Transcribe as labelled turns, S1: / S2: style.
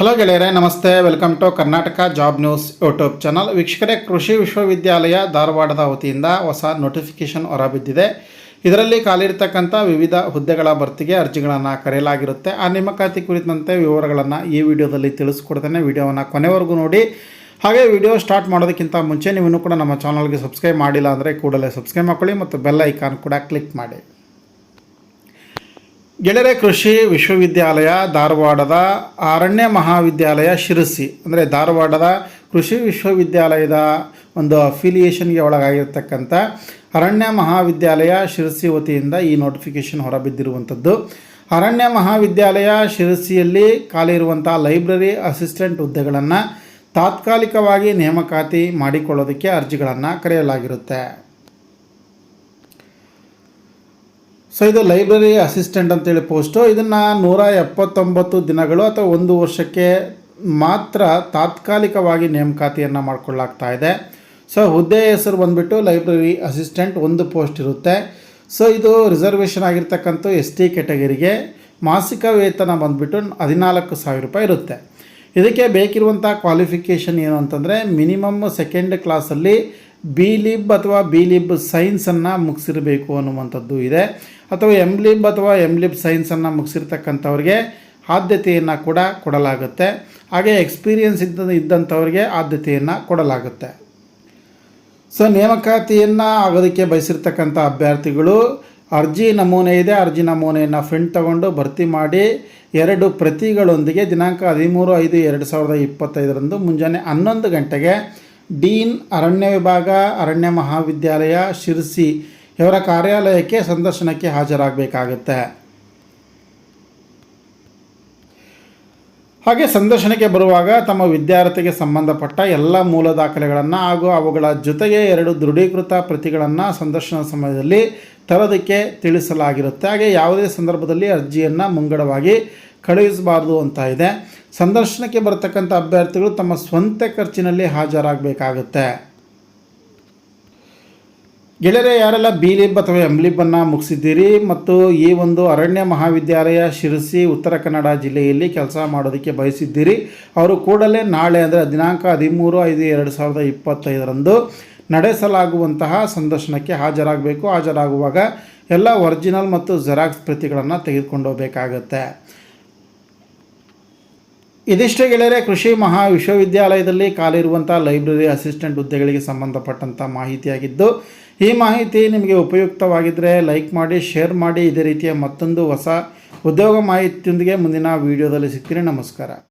S1: Hello ಗೆಳೆಯರೇ, ನಮಸ್ತೆ. Welcome to Karnataka job news YouTube channel ವೀಕ್ಷಕರೇ, ಕೃಷಿ ವಿಶ್ವವಿದ್ಯಾಲಯ ಧಾರವಾಡದ ವತಿಯಿಂದ ಹೊಸ ನೋಟಿಫಿಕೇಶನ್ ಹೊರಬಿದ್ದಿದೆ. ಇದರಲ್ಲಿ ಖಾಲಿರ್ತಕ್ಕಂಥ ವಿವಿಧ ಹುದ್ದೆಗಳ ಭರ್ತಿಗೆ ಅರ್ಜಿಗಳನ್ನು ಕರೆಯಲಾಗಿರುತ್ತೆ. ಆ ನೇಮಕಾತಿ ಕುರಿತಂತೆ ವಿವರಗಳನ್ನು ಈ ವಿಡಿಯೋದಲ್ಲಿ ತಿಳಿಸ್ಕೊಡ್ತೇನೆ. ವಿಡಿಯೋವನ್ನು ಕೊನೆವರೆಗೂ ನೋಡಿ. ಹಾಗೆ ವಿಡಿಯೋ ಸ್ಟಾರ್ಟ್ ಮಾಡೋದಕ್ಕಿಂತ ಮುಂಚೆ ನೀವು ಕೂಡ ನಮ್ಮ ಚಾನಲ್ಗೆ ಸಬ್ಸ್ಕ್ರೈಬ್ ಮಾಡಿಲ್ಲ ಅಂದರೆ ಕೂಡಲೇ ಸಬ್ಸ್ಕ್ರೈಬ್ ಮಾಡ್ಕೊಳ್ಳಿ ಮತ್ತು ಬೆಲ್ ಐಕಾನ್ ಕೂಡ ಕ್ಲಿಕ್ ಮಾಡಿ. ಗೆಳೆಯರೆ ಕೃಷಿ ವಿಶ್ವವಿದ್ಯಾಲಯ ಧಾರವಾಡದ ಅರಣ್ಯ ಮಹಾವಿದ್ಯಾಲಯ ಶಿರಸಿ. ಅಂದರೆ ಧಾರವಾಡದ ಕೃಷಿ ವಿಶ್ವವಿದ್ಯಾಲಯದ ಒಂದು ಅಫಿಲಿಯೇಷನ್ಗೆ ಒಳಗಾಗಿರ್ತಕ್ಕಂಥ ಅರಣ್ಯ ಮಹಾವಿದ್ಯಾಲಯ ಶಿರಸಿ ವತಿಯಿಂದ ಈ ನೋಟಿಫಿಕೇಷನ್ ಹೊರಬಿದ್ದಿರುವಂಥದ್ದು. ಅರಣ್ಯ ಮಹಾವಿದ್ಯಾಲಯ ಶಿರಸಿಯಲ್ಲಿ ಖಾಲಿ ಇರುವಂಥ ಲೈಬ್ರರಿ ಅಸಿಸ್ಟೆಂಟ್ ಹುದ್ದೆಗಳನ್ನು ತಾತ್ಕಾಲಿಕವಾಗಿ ನೇಮಕಾತಿ ಮಾಡಿಕೊಳ್ಳೋದಕ್ಕೆ ಅರ್ಜಿಗಳನ್ನು ಕರೆಯಲಾಗಿರುತ್ತೆ. ಸೊ ಇದು ಲೈಬ್ರರಿ ಅಸಿಸ್ಟೆಂಟ್ ಅಂತೇಳಿ ಪೋಸ್ಟು ಇದನ್ನು ನೂರ ಎಪ್ಪತ್ತೊಂಬತ್ತು ದಿನಗಳು ಅಥವಾ ಒಂದು ವರ್ಷಕ್ಕೆ ಮಾತ್ರ ತಾತ್ಕಾಲಿಕವಾಗಿ ನೇಮಕಾತಿಯನ್ನು ಮಾಡಿಕೊಳ್ಳಾಗ್ತಾ ಇದೆ. ಸೊ ಹುದ್ದೆ ಹೆಸರು ಬಂದುಬಿಟ್ಟು ಲೈಬ್ರರಿ ಅಸಿಸ್ಟೆಂಟ್ ಒಂದು ಪೋಸ್ಟ್ ಇರುತ್ತೆ. ಸೊ ಇದು ರಿಸರ್ವೇಷನ್ ಆಗಿರ್ತಕ್ಕಂಥ ಎಸ್ ಟಿ ಕೆಟಗರಿಗೆ ಮಾಸಿಕ ವೇತನ ಬಂದುಬಿಟ್ಟು ಹದಿನಾಲ್ಕು ಸಾವಿರ ರೂಪಾಯಿ ಇರುತ್ತೆ. ಇದಕ್ಕೆ ಬೇಕಿರುವಂಥ ಕ್ವಾಲಿಫಿಕೇಷನ್ ಏನು ಅಂತಂದರೆ ಮಿನಿಮಮ್ ಸೆಕೆಂಡ್ ಕ್ಲಾಸಲ್ಲಿ ಬಿ ಲಿಬ್ ಅಥವಾ ಬಿ ಲಿಬ್ ಸೈನ್ಸನ್ನು ಮುಗಿಸಿರಬೇಕು ಅನ್ನುವಂಥದ್ದು ಇದೆ. ಅಥವಾ ಎಂ ಲಿಬ್ ಅಥವಾ ಎಂ ಲಿಬ್ ಸೈನ್ಸನ್ನು ಮುಗಿಸಿರ್ತಕ್ಕಂಥವ್ರಿಗೆ ಆದ್ಯತೆಯನ್ನು ಕೂಡ ಕೊಡಲಾಗುತ್ತೆ. ಹಾಗೆ ಎಕ್ಸ್ಪೀರಿಯನ್ಸ್ ಇದ್ದ ಇದ್ದಂಥವ್ರಿಗೆ ಆದ್ಯತೆಯನ್ನು ಕೊಡಲಾಗುತ್ತೆ. ಸೊ, ನೇಮಕಾತಿಯನ್ನು ಆಗೋದಕ್ಕೆ ಬಯಸಿರ್ತಕ್ಕಂಥ ಅಭ್ಯರ್ಥಿಗಳು ಅರ್ಜಿ ನಮೂನೆ ಇದೆ. ಅರ್ಜಿ ನಮೂನೆಯನ್ನು ಫ್ರಿಂಟ್ ತಗೊಂಡು ಭರ್ತಿ ಮಾಡಿ ಎರಡು ಪ್ರತಿಗಳೊಂದಿಗೆ ದಿನಾಂಕ ಹದಿಮೂರು ಐದು ಎರಡು ಸಾವಿರದ ಇಪ್ಪತ್ತೈದರಂದು ಮುಂಜಾನೆ ಹನ್ನೊಂದು ಗಂಟೆಗೆ ಡೀನ್ ಅರಣ್ಯ ವಿಭಾಗ, ಅರಣ್ಯ ಮಹಾವಿದ್ಯಾಲಯ, ಶಿರ್ಸಿ ಇವರ ಕಾರ್ಯಾಲಯಕ್ಕೆ ಸಂದರ್ಶನಕ್ಕೆ ಹಾಜರಾಗಬೇಕಾಗುತ್ತೆ. ಹಾಗೆ ಸಂದರ್ಶನಕ್ಕೆ ಬರುವಾಗ ತಮ್ಮ ವಿದ್ಯಾರ್ಥಿಗೆ ಸಂಬಂಧಪಟ್ಟ ಎಲ್ಲ ಮೂಲ ದಾಖಲೆಗಳನ್ನು ಹಾಗೂ ಅವುಗಳ ಜೊತೆಗೆ ಎರಡು ದೃಢೀಕೃತ ಪ್ರತಿಗಳನ್ನು ಸಂದರ್ಶನ ಸಮಯದಲ್ಲಿ ತರೋದಕ್ಕೆ ತಿಳಿಸಲಾಗಿರುತ್ತೆ. ಹಾಗೆ ಯಾವುದೇ ಸಂದರ್ಭದಲ್ಲಿ ಅರ್ಜಿಯನ್ನು ಮುಂಗಡವಾಗಿ ಕಳುಹಿಸಬಾರ್ದು ಅಂತ ಇದೆ. ಸಂದರ್ಶನಕ್ಕೆ ಬರತಕ್ಕಂಥ ಅಭ್ಯರ್ಥಿಗಳು ತಮ್ಮ ಸ್ವಂತ ಖರ್ಚಿನಲ್ಲಿ ಹಾಜರಾಗಬೇಕಾಗುತ್ತೆ. ಗೆಳೆಯರೇ, ಯಾರೆಲ್ಲ ಬಿ ಲಿಬ್ ಅಥವಾ ಎಂ ಲಿಬ್ಬನ್ನು ಮುಗಿಸಿದ್ದೀರಿ ಮತ್ತು ಈ ಒಂದು ಅರಣ್ಯ ಮಹಾವಿದ್ಯಾಲಯ ಶಿರಸಿ, ಉತ್ತರ ಕನ್ನಡ ಜಿಲ್ಲೆಯಲ್ಲಿ ಕೆಲಸ ಮಾಡೋದಕ್ಕೆ ಬಯಸಿದ್ದೀರಿ, ಅವರು ಕೂಡಲೇ ನಾಳೆ ಅಂದರೆ ದಿನಾಂಕ ಹದಿಮೂರು, ಐದು, ಎರಡು ಸಾವಿರದ ಇಪ್ಪತ್ತೈದರಂದು ನಡೆಸಲಾಗುವಂತಹ ಸಂದರ್ಶನಕ್ಕೆ ಹಾಜರಾಗಬೇಕು. ಹಾಜರಾಗುವಾಗ ಎಲ್ಲ ಒರಿಜಿನಲ್ ಮತ್ತು ಜೆರಾಕ್ಸ್ ಪ್ರತಿಗಳನ್ನು ತೆಗೆದುಕೊಂಡು ಹೋಗಬೇಕಾಗತ್ತೆ. ಇದಿಷ್ಟೇ ಗೆಳೆಯರೆ, ಕೃಷಿ ಮಹಾ ವಿಶ್ವವಿದ್ಯಾಲಯದಲ್ಲಿ ಲೈಬ್ರರಿ ಅಸಿಸ್ಟೆಂಟ್ ಹುದ್ದೆಗಳಿಗೆ ಸಂಬಂಧಪಟ್ಟಂಥ ಮಾಹಿತಿಯಾಗಿದ್ದು, ಈ ಮಾಹಿತಿ ನಿಮಗೆ ಉಪಯುಕ್ತವಾಗಿದ್ದರೆ ಲೈಕ್ ಮಾಡಿ, ಶೇರ್ ಮಾಡಿ. ಇದೇ ರೀತಿಯ ಮತ್ತೊಂದು ಹೊಸ ಉದ್ಯೋಗ ಮಾಹಿತಿಯೊಂದಿಗೆ ಮುಂದಿನ ವಿಡಿಯೋದಲ್ಲಿ ಸಿಗ್ತೀನಿ. ನಮಸ್ಕಾರ.